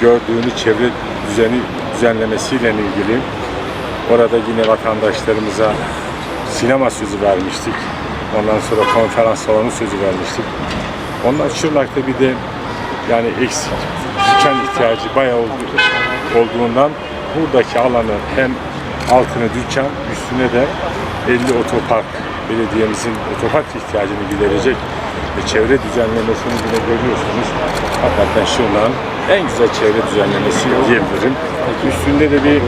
Gördüğünüz çevre düzeni düzenlemesiyle ilgili orada yine vatandaşlarımıza sinema sözü vermiştik. Ondan sonra konferans salonu sözü vermiştik. Ondan Şırnak'ta bir de yani eksik dükkan ihtiyacı bayağı oldu, olduğundan buradaki alanı hem altını dükkan üstüne de 50 otopark belediyemizin otopark ihtiyacını giderecek ve çevre düzenlemesini bile görüyorsunuz. Hakikaten Şırnak'ın en güzel çevre düzenlemesi diyebilirim. Üstünde de bir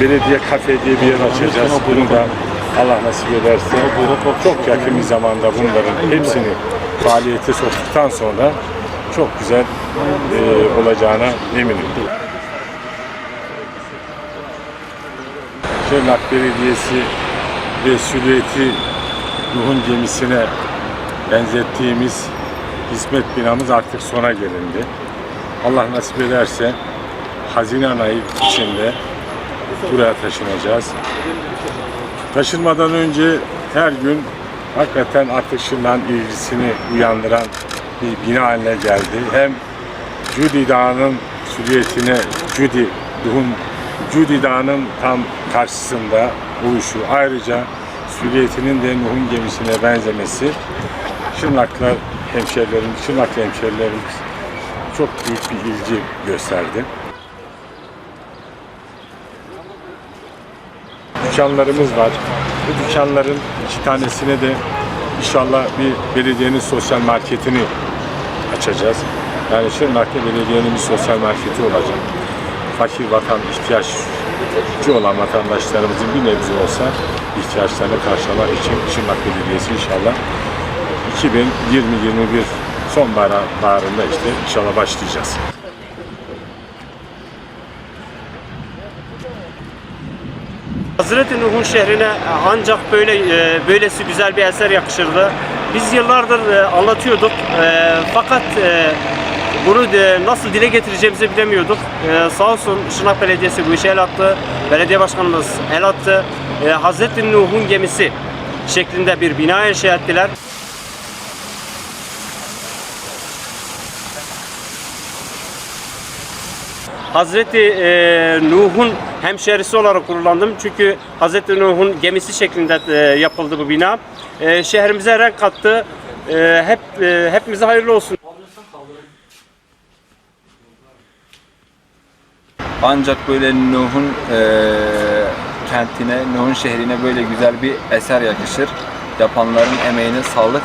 belediye kafe diye bir yer açacağız. Bunu da Allah nasip ederse çok yakın bir zamanda bunların hepsini faaliyete soktuktan sonra çok güzel e, olacağına eminim. Şırnak Belediyesi ve silüeti Nuh'un gemisine benzettiğimiz hizmet binamız artık sona gelindi. Allah nasip ederse Haziran ayı içinde buraya taşınacağız. Taşınmadan önce her gün hakikaten Şırnak'ın ilgisini uyandıran bir bina haline geldi. Hem Cudi Dağı'nın silüetine Cudi, Nuh'un Cudi Dağı'nın tam karşısında oluşu. Ayrıca silüetinin de Nuh'un gemisine benzemesi Şırnaklar hemşerilerimiz, Şırnaklı hemşerilerimiz çok büyük bir ilgi gösterdi. Dükkanlarımız var. Bu dükkanların iki tanesine de inşallah bir belediyenin sosyal marketini açacağız. Yani Şırnak'ta belediyenin bir sosyal marketi olacak. Fakir vatan ihtiyaççı olan vatandaşlarımızın bir nebze olsa ihtiyaçlarını karşılamak için Şırnak Belediyesi inşallah 2020-21 sonbaharında işte inşallah başlayacağız. Hazreti Nuh'un şehrine ancak böyle e, böylesi güzel bir eser yakışırdı. Biz yıllardır e, anlatıyorduk e, fakat bunu nasıl dile getireceğimizi bilemiyorduk. Sağ olsun Şırnak Belediyesi bu işe el attı. Belediye Başkanımız el attı. Hazreti Nuh'un gemisi şeklinde bir bina inşa ettiler. Hazreti e, Nuh'un hemşerisi olarak gururlandım. Çünkü Hazreti Nuh'un gemisi şeklinde e, yapıldı bu bina. E, şehrimize renk kattı. E, hep e, hepimize hayırlı olsun. Ancak böyle Nuh'un eee, kentine, Nuh'un şehrine böyle güzel bir eser yakışır. Yapanların emeğine sağlık.